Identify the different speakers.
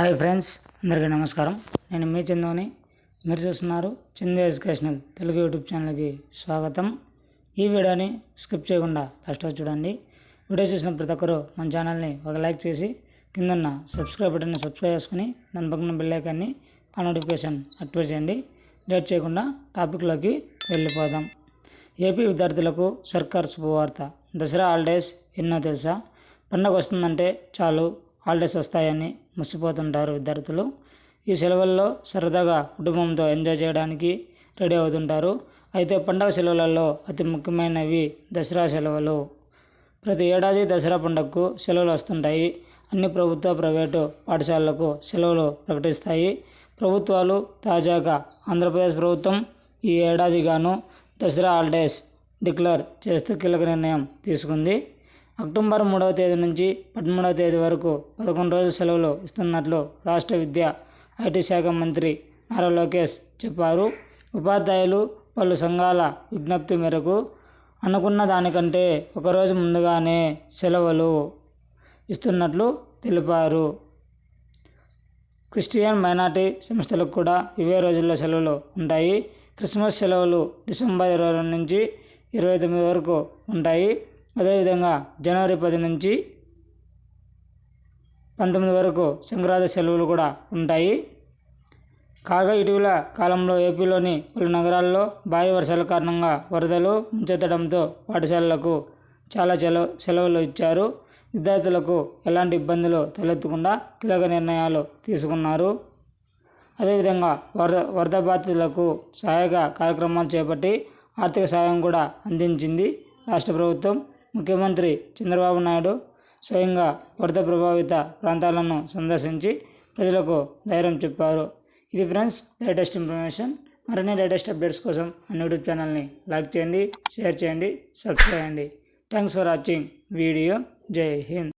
Speaker 1: Hi friends అందరికీ నమస్కారం. నేను మీ చందోని. మీరు చూస్తున్నారు చందు ఎడ్యుకేషనల్ తెలుగు యూట్యూబ్ ఛానల్కి స్వాగతం. ఈ వీడియోని స్కిప్ చేయకుండా లాస్ట్ చూడండి. వీడియో చూసిన ప్రతి ఒక్కరూ మన ఛానల్ని ఒక లైక్ చేసి కిందన్న సబ్స్క్రైబ్ బటన్ని సబ్స్క్రైబ్ చేసుకుని దాని పక్కన బెల్ ఆ నోటిఫికేషన్ యాక్టివేట్ చేయండి. లేట్ చేయకుండా టాపిక్లోకి వెళ్ళిపోదాం. ఏపీ విద్యార్థులకు సర్కార్ శుభవార్త. దసరా హాలిడేస్ ఎన్నో తెలుసా? పండగ వస్తుందంటే చాలు. హాలిడేస్ వస్తాయని మురిసిపోతుంటారు విద్యార్థులు. ఈ సెలవుల్లో సరదాగా కుటుంబంతో ఎంజాయ్ చేయడానికి రెడీ అవుతుంటారు. అయితే పండగ సెలవులలో అతి ముఖ్యమైనవి దసరా సెలవులు. ప్రతి ఏడాది దసరా పండుగకు సెలవులు వస్తుంటాయి. అన్ని ప్రభుత్వ ప్రైవేటు పాఠశాలలకు సెలవులు ప్రకటిస్తాయి. ప్రభుత్వాలు తాజాగా ఆంధ్రప్రదేశ్ ప్రభుత్వం ఈ ఏడాదిగాను దసరా హాలిడేస్ డిక్లేర్ చేస్తూ కీలక నిర్ణయం తీసుకుంది. అక్టోబర్ మూడవ తేదీ నుంచి పదమూడవ తేదీ వరకు పదకొండు రోజుల సెలవులు ఇస్తున్నట్లు రాష్ట్ర విద్యా ఐటీ శాఖ మంత్రి నారా లోకేష్ చెప్పారు. ఉపాధ్యాయులు పలు సంఘాల విజ్ఞప్తి మేరకు అనుకున్న దానికంటే ఒకరోజు ముందుగానే సెలవులు ఇస్తున్నట్లు తెలిపారు. క్రిస్టియన్ మైనార్టీ సంస్థలకు కూడా ఇవే రోజుల్లో సెలవులు ఉంటాయి. క్రిస్మస్ సెలవులు డిసెంబర్ ఇరవై రెండు నుంచి ఇరవై తొమ్మిది వరకు ఉంటాయి. అదేవిధంగా జనవరి పది నుంచి పంతొమ్మిది వరకు సంక్రాంతి సెలవులు కూడా ఉంటాయి. కాగా ఇటీవల కాలంలో ఏపీలోని పలు నగరాల్లో భారీ వర్షాల కారణంగా వరదలు ముంచెత్తడంతో పాఠశాలలకు చాలా సెలవు సెలవులు ఇచ్చారు. విద్యార్థులకు ఎలాంటి ఇబ్బందులు తలెత్తకుండా కీలక నిర్ణయాలు తీసుకున్నారు. అదేవిధంగా వరద వరద బాధితులకు సహాయక కార్యక్రమాలు చేపట్టి ఆర్థిక సాయం కూడా అందించింది రాష్ట్ర ప్రభుత్వం. ముఖ్యమంత్రి చంద్రబాబు నాయుడు స్వయంగా వరద ప్రభావిత ప్రాంతాలను సందర్శించి ప్రజలకు ధైర్యం చెప్పారు. ఇది ఫ్రెండ్స్ లేటెస్ట్ ఇన్ఫర్మేషన్. మరిన్ని లేటెస్ట్ అప్డేట్స్ కోసం మన యూట్యూబ్ ఛానల్ని లైక్ చేయండి షేర్ చేయండి సబ్స్క్రైబ్ చేయండి. Thanks for watching video. Jai Hind.